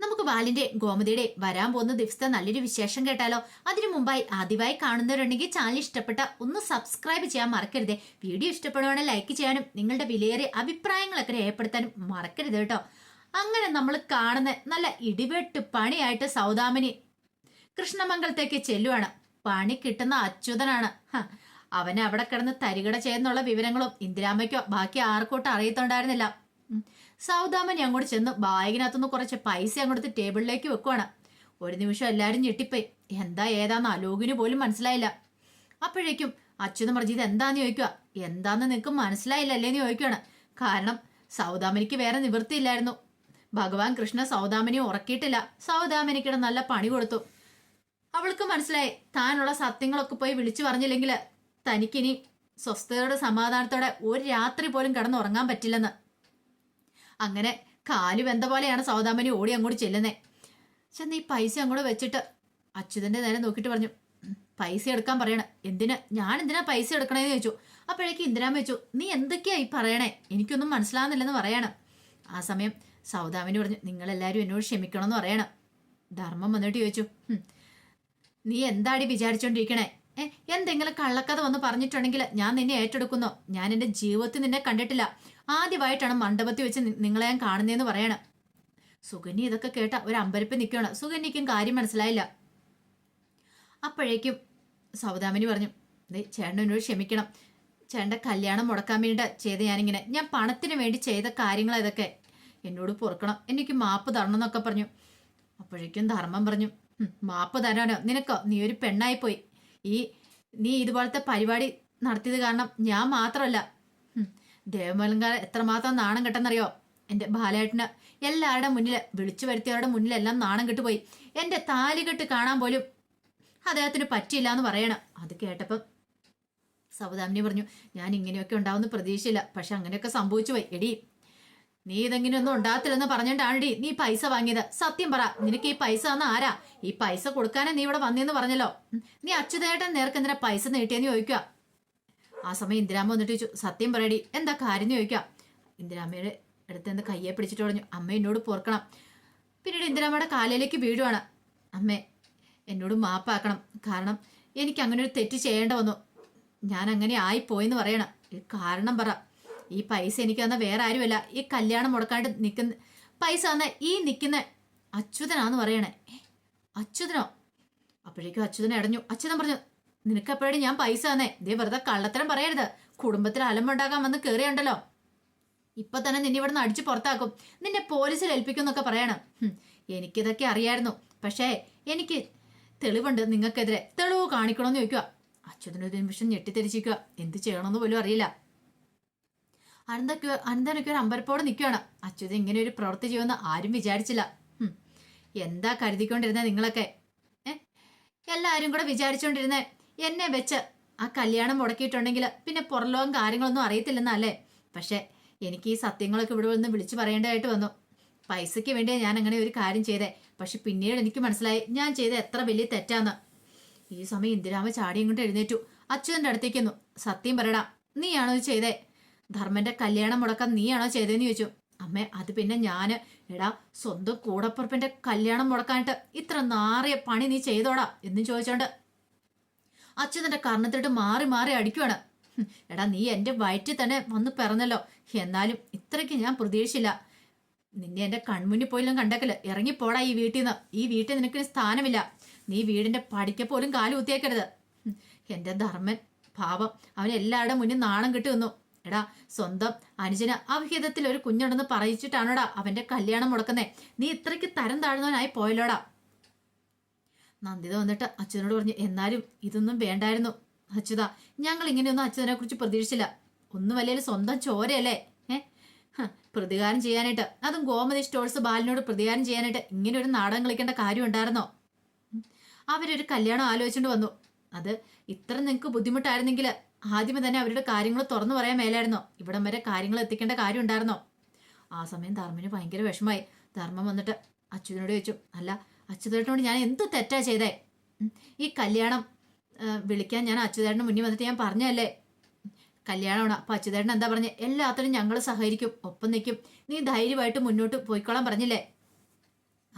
നമുക്ക് ബാലിന്റെ ഗോമതിയുടെ വരാൻ പോകുന്ന ദിവസത്തെ നല്ലൊരു വിശേഷം കേട്ടാലോ? അതിനു മുമ്പായി ആദ്യമായി കാണുന്നവരുണ്ടെങ്കിൽ ചാനൽ ഇഷ്ടപ്പെട്ട ഒന്ന് സബ്സ്ക്രൈബ് ചെയ്യാൻ മറക്കരുത്. വീഡിയോ ഇഷ്ടപ്പെടുവാണെങ്കിൽ ലൈക്ക് ചെയ്യാനും നിങ്ങളുടെ വിലയേറിയ അഭിപ്രായങ്ങളൊക്കെ രേഖപ്പെടുത്താനും മറക്കരുത് കേട്ടോ. അങ്ങനെ നമ്മൾ കാണുന്ന നല്ല ഇടിവെട്ട് പണിയായിട്ട് സൗദാമിനി കൃഷ്ണമംഗലത്തേക്ക് ചെല്ലുവാണ്. പണി കിട്ടുന്ന അച്യുതനാണ്. അവനെ അവിടെ കിടന്ന് തരികട ചെയ്യുന്നുള്ള വിവരങ്ങളും ഇന്ദിരാമ്മയ്ക്കോ ബാക്കി ആർക്കോട്ടും അറിയത്തുണ്ടായിരുന്നില്ല. സൗദാമനി അങ്ങോട്ട് ചെന്ന് ബാഗിനകത്തുനിന്ന് കുറച്ച് പൈസ അങ്ങോട്ട് ടേബിളിലേക്ക് വെക്കുവാണ്. ഒരു നിമിഷം എല്ലാവരും ഞെട്ടിപ്പോയി. എന്താ ഏതാന്ന് അലോകിന് പോലും മനസ്സിലായില്ല. അപ്പോഴേക്കും അച്യുതം പറഞ്ഞു ഇത് എന്താന്ന് ചോദിക്കുക? എന്താന്ന് നിനക്ക് മനസ്സിലായില്ല മനസ്സിലായില്ലല്ലേന്ന് ചോദിക്കുകയാണ്. കാരണം സൗദാമനിക്ക് വേറെ നിവൃത്തിയില്ലായിരുന്നു. ഭഗവാൻ കൃഷ്ണ സൗദാമനിയെ ഉറക്കിയിട്ടില്ല. സൗദാമനിക്കിടെ നല്ല പണി കൊടുത്തു. അവൾക്ക് മനസ്സിലായി താനുള്ള സത്യങ്ങളൊക്കെ പോയി വിളിച്ചു പറഞ്ഞില്ലെങ്കിൽ തനിക്കിനി സ്വസ്ഥതയുടെ സമാധാനത്തോടെ ഒരു രാത്രി പോലും കിടന്നുറങ്ങാൻ പറ്റില്ലെന്ന്. അങ്ങനെ കാലു വെന്ത പോലെയാണ് സൗദാമനി ഓടി അങ്ങോട്ട് ചെല്ലുന്നേ. ചെന്ന് ഈ പൈസ അങ്ങോട്ട് വെച്ചിട്ട് അച്യുതന്റെ നേരെ നോക്കിട്ട് പറഞ്ഞു പൈസ എടുക്കാൻ പറയണ. എന്തിനാ? ഞാൻ എന്തിനാ പൈസ എടുക്കണേന്ന് ചോദിച്ചു. അപ്പോഴേക്ക് ഇന്ദിരാമ വെച്ചു നീ എന്തൊക്കെയാ ഈ പറയണേ? എനിക്കൊന്നും മനസ്സിലാകുന്നില്ലെന്ന് പറയണം. ആ സമയം സൗദാമിനി പറഞ്ഞു നിങ്ങളെല്ലാവരും എന്നോട് ക്ഷമിക്കണമെന്ന് പറയണം. ധർമ്മം വന്നിട്ട് ചോദിച്ചു നീ എന്താടി വിചാരിച്ചോണ്ടിരിക്കണേ? ഏ എന്തെങ്കിലും കള്ളക്കഥ വന്ന് പറഞ്ഞിട്ടുണ്ടെങ്കിൽ ഞാൻ നിന്നെ ഏറ്റെടുക്കുന്നു. ഞാൻ എന്റെ ജീവിതത്തിൽ നിന്നെ കണ്ടിട്ടില്ല. ആദ്യമായിട്ടാണ് മണ്ഡപത്തിൽ വെച്ച് നിങ്ങളെ ഞാൻ കാണുന്നതെന്ന് പറയണം. സുകന്യ ഇതൊക്കെ കേട്ട ഒരു അമ്പരപ്പ് നിൽക്കുകയാണ്. സുകന്യക്കും കാര്യം മനസ്സിലായില്ല. അപ്പോഴേക്കും സൗദാമിനി പറഞ്ഞു ദേ ചേട്ടൻ എന്നോട് ക്ഷമിക്കണം. ചേട്ടന്റെ കല്യാണം മുടക്കാൻ വേണ്ടി ചെയ്ത ഞാനിങ്ങനെ. ഞാൻ പണത്തിന് വേണ്ടി ചെയ്ത കാര്യങ്ങൾ ഇതൊക്കെ. എന്നോട് പൊറുക്കണം. എനിക്ക് മാപ്പ് തരണം എന്നൊക്കെ പറഞ്ഞു. അപ്പോഴേക്കും ധർമ്മം പറഞ്ഞു മാപ്പ് തരാനോ? നിനക്കോ? നീ ഒരു പെണ്ണായി പോയി ഈ നീ ഇതുപോലത്തെ പരിപാടി നടത്തിയത് കാരണം ഞാൻ മാത്രമല്ല. ഉം, എത്രമാത്രം നാണം കെട്ടെന്നറിയോ? എന്റെ ബാലേട്ടന് എല്ലാവരുടെ മുന്നിൽ വിളിച്ചു വരുത്തിയവരുടെ മുന്നിലെല്ലാം നാണം കെട്ടുപോയി. എന്റെ താലികെട്ട് കാണാൻ പോലും അദ്ദേഹത്തിന് പറ്റിയില്ല എന്ന് പറയണം. അത് കേട്ടപ്പം സൗദാമിനി പറഞ്ഞു ഞാൻ ഇങ്ങനെയൊക്കെ ഉണ്ടാവുമെന്ന് പ്രതീക്ഷയില്ല. പക്ഷെ അങ്ങനെയൊക്കെ സംഭവിച്ചു പോയി. എടി നീ ഇതെങ്ങനെയൊന്നും ഉണ്ടാകത്തില്ലെന്ന് പറഞ്ഞിട്ടാണ്ടി നീ പൈസ വാങ്ങിയത്. സത്യം പറ നിനക്ക് ഈ പൈസ തന്ന ആരാ? ഈ പൈസ കൊടുക്കാനേ നീ ഇവിടെ വന്നേന്ന് പറഞ്ഞല്ലോ. നീ അച്യുതേട്ടൻ നേർക്ക് എന്തിനാ പൈസ നീട്ടിയെന്ന് ചോദിക്കുക? ആ സമയം ഇന്ദിരാമ്മ വന്നിട്ട് ചോദിച്ചു സത്യം പറയടി എന്താ കാര്യം? ചോദിക്കുക. ഇന്ദിരാമ്മയുടെ അടുത്ത് നിന്ന് കയ്യെ പിടിച്ചിട്ട് പറഞ്ഞു അമ്മ എന്നോട് പോർക്കണം പിന്നീട് ഇന്ദിരാമ്മയുടെ കാലിലേക്ക് വീഴുവാണ്. അമ്മേ എന്നോട് മാപ്പാക്കണം. കാരണം എനിക്ക് അങ്ങനെ ഒരു തെറ്റ് ചെയ്യേണ്ട വന്നു. ഞാൻ അങ്ങനെ ആയിപ്പോയെന്ന് പറയണം. കാരണം പറ. ഈ പൈസ എനിക്ക് തന്ന വേറെ ആരുമല്ല. ഈ കല്യാണം മുടക്കാണ്ട് നിൽക്കുന്ന പൈസ തന്ന ഈ നിൽക്കുന്ന അച്യുതനാന്ന് പറയണേ. അച്യുതനോ? അപ്പോഴേക്കും അച്യുതൻ അടഞ്ഞു അച്യുതൻ പറഞ്ഞു നിനക്ക് എപ്പോഴും ഞാൻ പൈസ തന്നേ? ദേ വെറുതെ കള്ളത്തരം പറയരുത്. കുടുംബത്തിൽ അലമ്പുണ്ടാക്കാൻ വന്ന് കയറിയുണ്ടല്ലോ ഇപ്പൊ തന്നെ നിന്നെ ഇവിടുന്ന് അടിച്ചു പുറത്താക്കും. നിന്നെ പോലീസിൽ ഏൽപ്പിക്കും എന്നൊക്കെ പറയണം എനിക്കിതൊക്കെ അറിയായിരുന്നു. പക്ഷേ എനിക്ക് തെളിവുണ്ട് നിങ്ങൾക്കെതിരെ. തെളിവ് കാണിക്കണമെന്ന് ചോദിക്കുക അച്യുതനൊരു നിമിഷം ഞെട്ടിത്തെരിച്ചിരിക്കുക എന്ത് ചെയ്യണമെന്ന് പോലും അറിയില്ല. അനന്തൊക്കെ അനന്തനൊക്കെ ഒരു അമ്പരപ്പോടെ നിൽക്കുകയാണ് അച്യുത ഇങ്ങനെ ഒരു പ്രവൃത്തി ചെയ്യുമെന്ന് ആരും വിചാരിച്ചില്ല. എന്താ കരുതിക്കൊണ്ടിരുന്നത് നിങ്ങളൊക്കെ? എല്ലാവരും കൂടെ വിചാരിച്ചുകൊണ്ടിരുന്നേ എന്നെ വെച്ച് ആ കല്യാണം മുടക്കിയിട്ടുണ്ടെങ്കിൽ പിന്നെ പുറലോകം കാര്യങ്ങളൊന്നും അറിയത്തില്ലെന്നല്ലേ പക്ഷെ എനിക്ക് ഈ സത്യങ്ങളൊക്കെ ഇവിടെ വന്ന് വിളിച്ചു പറയേണ്ടതായിട്ട് വന്നു. പൈസയ്ക്ക് വേണ്ടി ഞാൻ അങ്ങനെ ഒരു കാര്യം ചെയ്തേ. പക്ഷെ പിന്നീട് എനിക്ക് മനസ്സിലായി ഞാൻ ചെയ്ത എത്ര വലിയ തെറ്റാന്ന്. ഈ സമയം ഇന്ദിരാമ ചാടി ഇങ്ങോട്ട് എഴുന്നേറ്റു. അച്യുതന്റെ അടുത്തേക്കുന്നു സത്യം പറയടാ നീയാണോ ഇത് ചെയ്തേ? ധർമ്മന്റെ കല്യാണം മുടക്കാൻ നീയാണോ ചെയ്തതെന്ന് ചോദിച്ചു. അമ്മേ അത് പിന്നെ ഞാൻ. എടാ സ്വന്തം കൂടപ്പുറപ്പിന്റെ കല്യാണം മുടക്കാനായിട്ട് ഇത്ര നാറിയ പണി നീ ചെയ്തോടാ എന്നും ചോദിച്ചോണ്ട് അച്യുതന്റെ കർണത്തിട്ട് മാറി മാറി അടിക്കുവാണ്. എടാ നീ എന്റെ വയറ്റിൽ തന്നെ വന്ന് പിറന്നല്ലോ. എന്നാലും ഇത്രയ്ക്ക് ഞാൻ പ്രതീക്ഷിച്ചില്ല. നിന്നെ എന്റെ കൺമുന്നിൽ പോലും കണ്ടേക്കൽ. ഇറങ്ങിപ്പോടാ ഈ വീട്ടിൽ നിന്ന് ഈ വീട്ടിൽ നിനക്ക് സ്ഥാനമില്ല. നീ വീടിന്റെ പടിക്ക പോലും കാലുകുത്തിയേക്കരുത് എന്റെ ധർമ്മൻ പാവം അവൻ എല്ലാവരുടെ മുന്നിൽ നാണം കിട്ടി വന്നു എടാ സ്വന്തം അനുജന് അവിഹിതത്തിൽ ഒരു കുഞ്ഞുണ്ടെന്ന് പറയിച്ചിട്ടാണോടാ അവന്റെ കല്യാണം മുടക്കുന്നേ? നീ ഇത്രയ്ക്ക് തരം താഴ്ന്നവനായി പോയല്ലോടാ. നന്ദിത വന്നിട്ട് അച്ഛനോട് പറഞ്ഞു എന്നാലും ഇതൊന്നും വേണ്ടായിരുന്നു. അച്യുത ഞങ്ങൾ ഇങ്ങനെയൊന്നും അച്യുതനെ കുറിച്ച് പ്രതീക്ഷിച്ചില്ല. ഒന്നും വലിയ സ്വന്തം ചോരയല്ലേ? ഏ? പ്രതികാരം ചെയ്യാനായിട്ട്. അതും ഗോമതി സ്റ്റോൾസ് ബാലിനോട് പ്രതികാരം ചെയ്യാനായിട്ട് ഇങ്ങനെ ഒരു നാടകം കളിക്കേണ്ട കാര്യം ഉണ്ടായിരുന്നോ. അവരൊരു കല്യാണം ആലോചിച്ചുകൊണ്ട് വന്നു. അത് ഇത്ര നിങ്ങൾക്ക് ബുദ്ധിമുട്ടായിരുന്നെങ്കിൽ ആദ്യമേ തന്നെ അവരുടെ കാര്യങ്ങൾ തുറന്നു പറയാൻ മേലായിരുന്നോ. ഇവിടം വരെ കാര്യങ്ങൾ എത്തിക്കേണ്ട കാര്യം ഉണ്ടായിരുന്നോ? ആ സമയം ധർമ്മന് ഭയങ്കര വിഷമമായി. ധർമ്മം വന്നിട്ട് അച്യുതനോട് ചോദിച്ചു അല്ല അച്യുതേട്ടനോട് ഞാൻ എന്ത് തെറ്റാ ചെയ്തേ? ഈ കല്യാണം വിളിക്കാൻ ഞാൻ അച്യുതേട്ടന് മുന്നിൽ വന്നിട്ട് ഞാൻ പറഞ്ഞല്ലേ കല്യാണമാണ്? അപ്പൊ അച്യുതേട്ടൻ എന്താ പറഞ്ഞേ? എല്ലാത്തിനും ഞങ്ങൾ സഹകരിക്കും ഒപ്പം നിൽക്കും. നീ ധൈര്യമായിട്ട് മുന്നോട്ട് പോയിക്കോളാൻ പറഞ്ഞില്ലേ?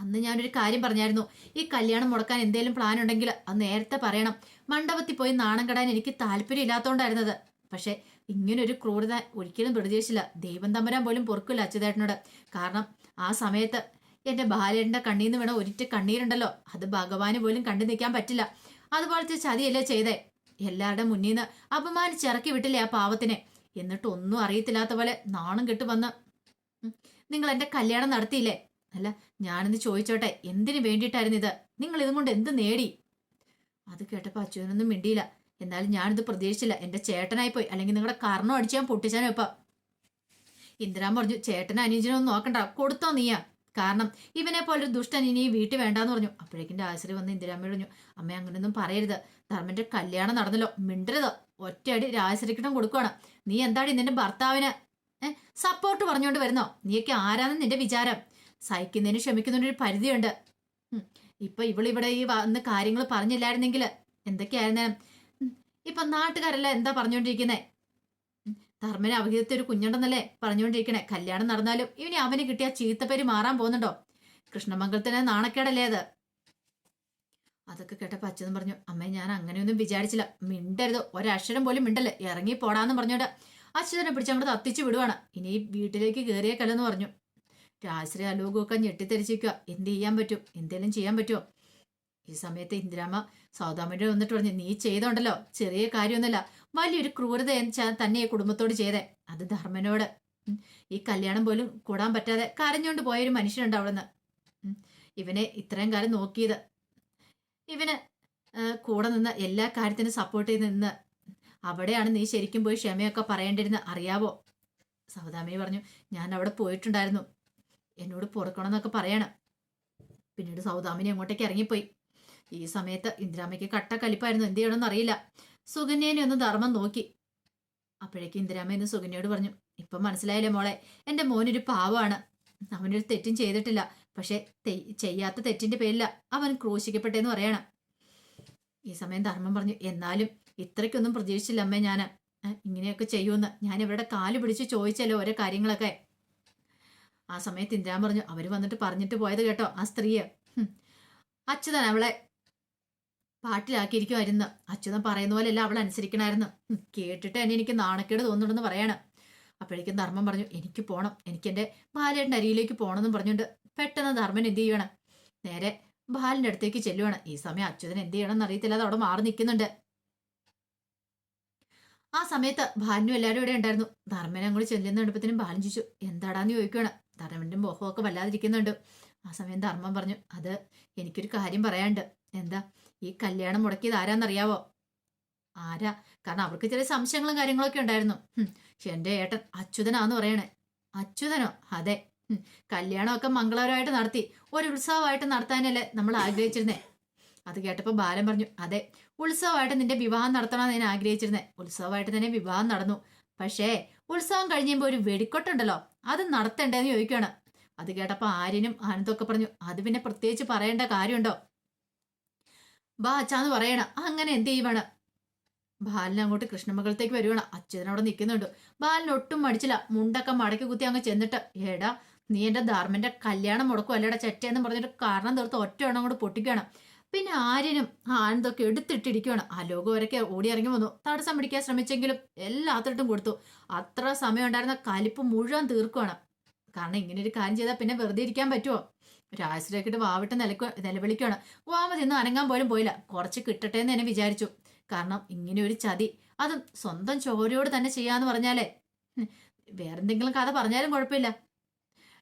അന്ന് ഞാനൊരു കാര്യം പറഞ്ഞായിരുന്നു. ഈ കല്യാണം മുടക്കാൻ എന്തേലും പ്ലാൻ ഉണ്ടെങ്കിൽ അത് നേരത്തെ പറയണം. മണ്ഡപത്തിൽ പോയി നാണം കെടാൻ എനിക്ക് താല്പര്യം ഇല്ലാത്തോണ്ടായിരുന്നത് പക്ഷെ ഇങ്ങനൊരു ക്രൂരത ഒരിക്കലും പ്രതീക്ഷിച്ചില്ല ദൈവം തമ്പരാൻ പോലും പൊറുക്കില്ല അച്യുതേട്ടനോട് കാരണം ആ സമയത്ത് എന്റെ ബാലേട്ടന്റെ കണ്ണിൽ നിന്ന് വേണം ഒരിറ്റ് കണ്ണീരുണ്ടല്ലോ. അത് ഭഗവാന് പോലും കണ്ടു നിൽക്കാൻ പറ്റില്ല. അതുപോലത്തെ ചതിയല്ലേ ചെയ്തേ. എല്ലാവരുടെ മുന്നിൽ നിന്ന് അപമാനിച്ചിറക്കി വിട്ടില്ലേ ആ പാവത്തിനെ. എന്നിട്ട് ഒന്നും അറിയത്തില്ലാത്ത പോലെ നാണം കെട്ട് വന്ന് നിങ്ങൾ എന്റെ കല്യാണം നടത്തിയില്ലേ? അല്ല ഞാനിന്ന് ചോദിച്ചോട്ടെ എന്തിനു വേണ്ടിയിട്ടായിരുന്നു ഇത്? നിങ്ങൾ ഇതും കൊണ്ട് എന്ത് നേടി? അത് കേട്ടപ്പോൾ അച്യുതനൊന്നും മിണ്ടിയില്ല. എന്നാലും ഞാനിത് പ്രതീക്ഷിച്ചില്ല. എന്റെ ചേട്ടനായി പോയി അല്ലെങ്കിൽ നിങ്ങളുടെ കർണം അടിച്ച് ഞാൻ പൊട്ടിച്ചാനോ ഇപ്പൊ? ഇന്ദിരാൻ പറഞ്ഞു ചേട്ടനും ഒന്നും നോക്കണ്ട. കൊടുത്തോ നീയാ. കാരണം ഇവനെ പോലെ ഒരു ദുഷ്ടൻ ഇനി വീട്ടിൽ വേണ്ടാന്ന് പറഞ്ഞു. അപ്പോഴേക്കിന്റെ ആശ്രയം വന്ന് ഇന്ദിരാമ്മ പറഞ്ഞു അമ്മ അങ്ങനെയൊന്നും പറയരുത്. ധർമ്മന്റെ കല്യാണം നടന്നല്ലോ. മിണ്ടരുത്. ഒറ്റയടി രാജശ്രീക്കിട്ടം കൊടുക്കുവാണ്. നീ എന്താടി നിന്റെ ഭർത്താവിന് സപ്പോർട്ട് പറഞ്ഞുകൊണ്ട് വരുന്നോ? നീയൊക്കെ ആരാന്ന് നിന്റെ വിചാരം. സഹിക്കുന്നതിന് ക്ഷമിക്കുന്നതിനൊരു പരിധിയുണ്ട്. ഇപ്പൊ ഇവളിവിടെ ഈ വന്ന് കാര്യങ്ങൾ പറഞ്ഞില്ലായിരുന്നെങ്കിൽ എന്തൊക്കെയായിരുന്നേ. ഇപ്പൊ നാട്ടുകാരല്ല എന്താ പറഞ്ഞുകൊണ്ടിരിക്കുന്നേ ധർമ്മന് അവഹിതത്തെ ഒരു കുഞ്ഞുണ്ടെന്നല്ലേ പറഞ്ഞുകൊണ്ടിരിക്കണേ കല്യാണം നടന്നാലും ഇവന് അവന് കിട്ടിയ ചീത്തപ്പേര് മാറാൻ പോകുന്നുണ്ടോ? കൃഷ്ണമംഗലത്തിന് നാണക്കേടല്ലേ അത്? അതൊക്കെ കേട്ടപ്പോ അച്ഛനും പറഞ്ഞു അമ്മേ ഞാൻ അങ്ങനെയൊന്നും വിചാരിച്ചില്ല. മിണ്ടരുത്. ഒരക്ഷരം പോലും മിണ്ടല്ലേ. ഇറങ്ങി പോടാന്ന് പറഞ്ഞോണ്ട് അച്ഛനെ പിടിച്ച് തത്തിച്ചു വിടുവാണ്. ഇനി വീട്ടിലേക്ക് കയറിയേക്കല്ലെന്ന് പറഞ്ഞു. രാശ്രീ അലോകമൊക്കെ ഞെട്ടിത്തെരിച്ചിരിക്കുക എന്ത് ചെയ്യാൻ പറ്റും? എന്തേലും ചെയ്യാൻ പറ്റുമോ ഈ സമയത്ത് ഇന്ദിരാമ്മ സൗദാമ്മയുടെ വന്നിട്ട് പറഞ്ഞു നീ ചെയ്തോണ്ടല്ലോ. ചെറിയ കാര്യമൊന്നുമല്ല. വലിയൊരു ക്രൂരത തന്നെ ഈ കുടുംബത്തോട് ചെയ്തേ. അത് ധർമ്മനോട്. ഈ കല്യാണം പോലും കൂടാൻ പറ്റാതെ കരഞ്ഞുകൊണ്ട് പോയൊരു മനുഷ്യനുണ്ട് അവിടുന്ന്. ഇവനെ ഇത്രയും കാലം നോക്കിയത്. ഇവന് കൂടെ നിന്ന് എല്ലാ കാര്യത്തിനും സപ്പോർട്ട് ചെയ്ത് നിന്ന് അവിടെയാണ് നീ ശരിക്കും പോയി ക്ഷമയൊക്കെ പറയേണ്ടിരുന്ന അറിയാവോ? സൗദാമി പറഞ്ഞു ഞാൻ അവിടെ പോയിട്ടുണ്ടായിരുന്നു. എന്നോട് പൊറുക്കണമെന്നൊക്കെ പറയണം. പിന്നീട് സൗദാമിനി അങ്ങോട്ടേക്ക് ഇറങ്ങിപ്പോയി. ഈ സമയത്ത് ഇന്ദിരാമയ്ക്ക് കട്ട കലിപ്പായിരുന്നു. എന്ത് ചെയ്യണമെന്ന് അറിയില്ല. സുകന്യേനെ ഒന്ന് ധർമ്മം നോക്കി. അപ്പോഴേക്ക് ഇന്ദിരാമ എന്ന് സുകന്യയോട് പറഞ്ഞു ഇപ്പം മനസ്സിലായില്ലേ മോളെ? എന്റെ മോനൊരു പാവമാണ്. അവനൊരു തെറ്റും ചെയ്തിട്ടില്ല. പക്ഷെ ചെയ്യാത്ത തെറ്റിന്റെ പേരില്ല അവൻ ക്രൂശിക്കപ്പെട്ടെന്ന് പറയണം. ഈ സമയം ധർമ്മം പറഞ്ഞു എന്നാലും ഇത്രയ്ക്കൊന്നും പ്രതീക്ഷിച്ചില്ല അമ്മേ ഞാൻ ഇങ്ങനെയൊക്കെ ചെയ്യുമെന്ന്. ഞാൻ ഇവരുടെ കാൽ പിടിച്ച് ചോദിച്ചല്ലോ ഓരോ കാര്യങ്ങളൊക്കെ. ആ സമയത്ത് ഇന്ദിരാൻ പറഞ്ഞു അവർ വന്നിട്ട് പറഞ്ഞിട്ട് പോയത് കേട്ടോ ആ സ്ത്രീയെ. അച്യുതൻ അവളെ പാട്ടിലാക്കിയിരിക്കുമായിരുന്നു അച്യുതൻ പറയുന്ന പോലെയല്ല അവൾ അനുസരിക്കണായിരുന്നു. കേട്ടിട്ട് തന്നെ എനിക്ക് നാണക്കേട് തോന്നുന്നുണ്ടെന്ന് പറയാണ്. അപ്പോഴേക്കും ധർമ്മം പറഞ്ഞു എനിക്ക് പോണം. എനിക്ക് എന്റെ ബാലേട്ടന്റെ അരിയിലേക്ക് പോകണമെന്നും പറഞ്ഞുകൊണ്ട് പെട്ടെന്ന് ധർമ്മൻ എന്ത് ചെയ്യണം നേരെ ബാലിന്റെ അടുത്തേക്ക് ചെല്ലുവാണ്. ഈ സമയം അച്യുതൻ എന്ത് ചെയ്യണമെന്ന് അറിയത്തില്ല അത് അവിടെ മാറി നിൽക്കുന്നുണ്ട്. ആ സമയത്ത് ബാലിനും എല്ലാവരും ഇവിടെ ഉണ്ടായിരുന്നു. ധർമ്മനെ അങ്ങോട്ട് ചെല്ലുന്ന എടുപ്പത്തിനും ബാലൻ ചോദിച്ചു എന്താടാന്ന് ചോദിക്കുകയാണ് ധർമ്മന്റെ മോഹമൊക്കെ വല്ലാതിരിക്കുന്നുണ്ട്. ആ സമയം ധർമ്മം പറഞ്ഞു അത് എനിക്കൊരു കാര്യം പറയാണ്ട് എന്താ ഈ കല്യാണം മുടക്കിയത് ആരാന്നറിയാവോ? ആരാ? കാരണം അവർക്ക് ചില സംശയങ്ങളും കാര്യങ്ങളൊക്കെ ഉണ്ടായിരുന്നു. എന്റെ ഏട്ടൻ അച്യുതനാന്ന് പറയണേ. അച്യുതനോ? അതെ. കല്യാണമൊക്കെ മംഗളകരമായിട്ട് നടത്തി. ഒരു ഉത്സവമായിട്ട് നടത്താനല്ലേ നമ്മൾ ആഗ്രഹിച്ചിരുന്നേ? അത് കേട്ടപ്പോൾ ബാലൻ പറഞ്ഞു അതെ ഉത്സവമായിട്ട് നിന്റെ വിവാഹം നടത്തണമെന്ന് ഞാൻ ആഗ്രഹിച്ചിരുന്നേ. ഉത്സവമായിട്ട് തന്നെ വിവാഹം നടന്നു. പക്ഷേ ഉത്സവം കഴിഞ്ഞുമ്പോ ഒരു വെടിക്കൊട്ടുണ്ടല്ലോ അത് നടത്തണ്ടേന്ന് ചോദിക്കുകയാണ്. അത് കേട്ടപ്പോൾ ആര്യനും ആനന്ദമൊക്കെ പറഞ്ഞു അത് പിന്നെ പ്രത്യേകിച്ച് പറയേണ്ട കാര്യമുണ്ടോ? ബാ അച്ഛാന്ന് പറയണ അങ്ങനെ എന്ത് ചെയ്യുവാണ് ബാലൻ അങ്ങോട്ട് കൃഷ്ണമംഗലത്തേക്ക് വരുവാണ്. അവിടെ നിൽക്കുന്നുണ്ട്. ബാലൻ ഒട്ടും മടിച്ചില്ല. മുണ്ടൊക്കെ മടക്കി കുത്തി അങ്ങ് ചെന്നിട്ട് ഏടാ നീ എന്റെ ധർമ്മന്റെ കല്യാണം മുടക്കും അല്ലടാ ചെറ്റെന്ന് പറഞ്ഞിട്ട് കാരണം തീർത്ത് ഒറ്റ അങ്ങോട്ട് പൊട്ടിക്കുകയാണ്. പിന്നെ ആര്യനും ആനന്ദൊക്കെ എടുത്തിട്ടിരിക്കുകയാണ് ആ ലോകം വരയ്ക്ക് ഓടിയിറങ്ങി വന്നു. തടസ്സം പിടിക്കാൻ ശ്രമിച്ചെങ്കിലും എല്ലാത്തിട്ടും കൊടുത്തു. അത്ര സമയം ഉണ്ടായിരുന്ന കലിപ്പ് മുഴുവൻ തീർക്കുവാണ്. കാരണം ഇങ്ങനെ ഒരു കാര്യം ചെയ്താൽ പിന്നെ വെറുതെ ഇരിക്കാൻ പറ്റുമോ രാജശ്രീക്കിട്ട് വാവിട്ട് നിലയ്ക്ക് നിലവിളിക്കുകയാണ് വാമതി ഇന്ന് അനങ്ങാൻ പോലും പോയില്ല. കുറച്ച് കിട്ടട്ടെ എന്ന് എന്നെ വിചാരിച്ചു. കാരണം ഇങ്ങനെ ഒരു ചതി. അതും സ്വന്തം ചോരയോട് തന്നെ ചെയ്യാന്ന് പറഞ്ഞാലേ. വേറെന്തെങ്കിലും കഥ പറഞ്ഞാലും കുഴപ്പമില്ല.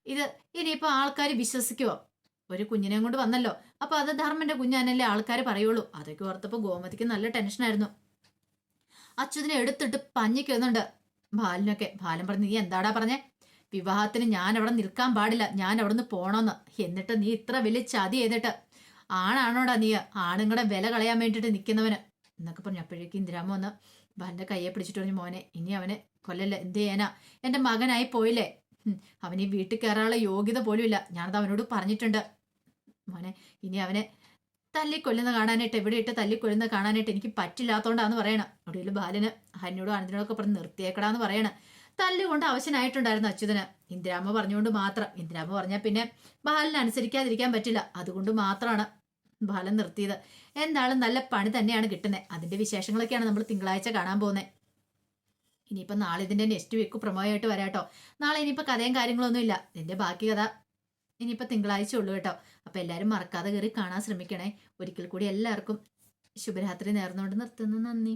ഇത് ഇനിയിപ്പോൾ ആൾക്കാർ വിശ്വസിക്കുവോ? ഒരു കുഞ്ഞിനെയും കൊണ്ട് വന്നല്ലോ. അപ്പൊ അത് ധർമ്മന്റെ കുഞ്ഞാനല്ലേ ആൾക്കാർ പറയുള്ളൂ. അതൊക്കെ ഓർത്തപ്പോ ഗോമതിക്ക് നല്ല ടെൻഷനായിരുന്നു അച്യുതിനെ എടുത്തിട്ട് പഞ്ഞിക്കുന്നുണ്ട് ബാലിനൊക്കെ. ബാലൻ പറഞ്ഞു നീ എന്താടാ പറഞ്ഞേ? വിവാഹത്തിന് ഞാൻ അവിടെ നിൽക്കാൻ പാടില്ല. ഞാൻ അവിടെ നിന്ന് പോണോന്ന്. എന്നിട്ട് നീ ഇത്ര വലിയ ചതി ചെയ്തിട്ട് ആണാണോടാ നീ? ആണുങ്ങളുടെ വില കളയാൻ വേണ്ടിയിട്ട് നിൽക്കുന്നവന് എന്നൊക്കെ പറഞ്ഞു. അപ്പോഴേക്കും ഇന്ദിരാമ വന്ന് ബാലിന്റെ കയ്യെ പിടിച്ചിട്ട് പറഞ്ഞു മോനെ ഇനി അവനെ കൊല്ലല്ല? എന്ത് ചെയ്യാനാ? എന്റെ മകനായി പോയില്ലേ? അവനീ വീട്ടിൽ കയറാനുള്ള യോഗ്യത പോലും ഇല്ല ഞാനത് അവനോട് പറഞ്ഞിട്ടുണ്ട്. മോനെ ഇനി അവനെ തല്ലിക്കൊല്ലുന്ന കാണാനായിട്ട് എവിടെ ഇട്ട് തല്ലിക്കൊല്ലുന്ന കാണാനായിട്ട് എനിക്ക് പറ്റില്ലാത്തോണ്ടാന്ന് പറയണം. ഒടുവിൽ ബാലന് ഹരിനോടും ആനന്ദിനോടൊക്കെ പറഞ്ഞ് നിർത്തിയേക്കടാന്ന് പറയണം. തല്ലുകൊണ്ട് അവശനായിട്ടുണ്ടായിരുന്നു അച്യുതന്. ഇന്ദിരാമ്മ പറഞ്ഞുകൊണ്ട് മാത്രം. ഇന്ദിരാമ്മ പറഞ്ഞാൽ പിന്നെ ബാലന് അനുസരിക്കാതിരിക്കാൻ പറ്റില്ല. അതുകൊണ്ട് മാത്രമാണ് ബാലൻ നിർത്തിയത്. എന്താളും നല്ല പണി തന്നെയാണ് കിട്ടുന്നത് അതിന്റെ വിശേഷങ്ങളൊക്കെയാണ് നമ്മൾ തിങ്കളാഴ്ച കാണാൻ പോകുന്നത് ഇനിയിപ്പോൾ നാളെ ഇതിന്റെ നെക്സ്റ്റ് വീക്ക് പ്രൊമോ ആയിട്ട് വരാട്ടോ. നാളെ ഇനിയിപ്പോൾ കഥയും കാര്യങ്ങളൊന്നും ഇല്ല ഇതിന്റെ ബാക്കി കഥ ഇനിയിപ്പോൾ തിങ്കളാഴ്ച ഉള്ളൂ കേട്ടോ. അപ്പോൾ എല്ലാവരും മറക്കാതെ കയറി കാണാൻ ശ്രമിക്കണേ. ഒരിക്കൽ കൂടി എല്ലാവർക്കും ശുഭരാത്രി നേർന്നുകൊണ്ട് നിർത്തുന്നു. നന്ദി.